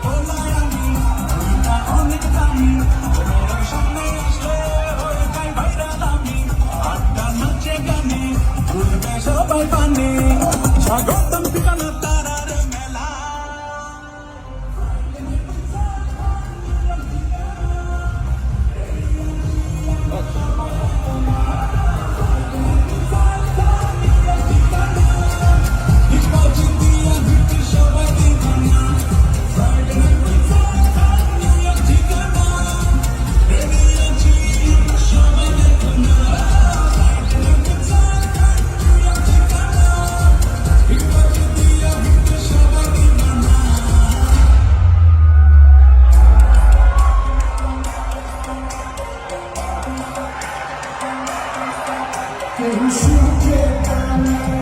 Hola. সুখে কানা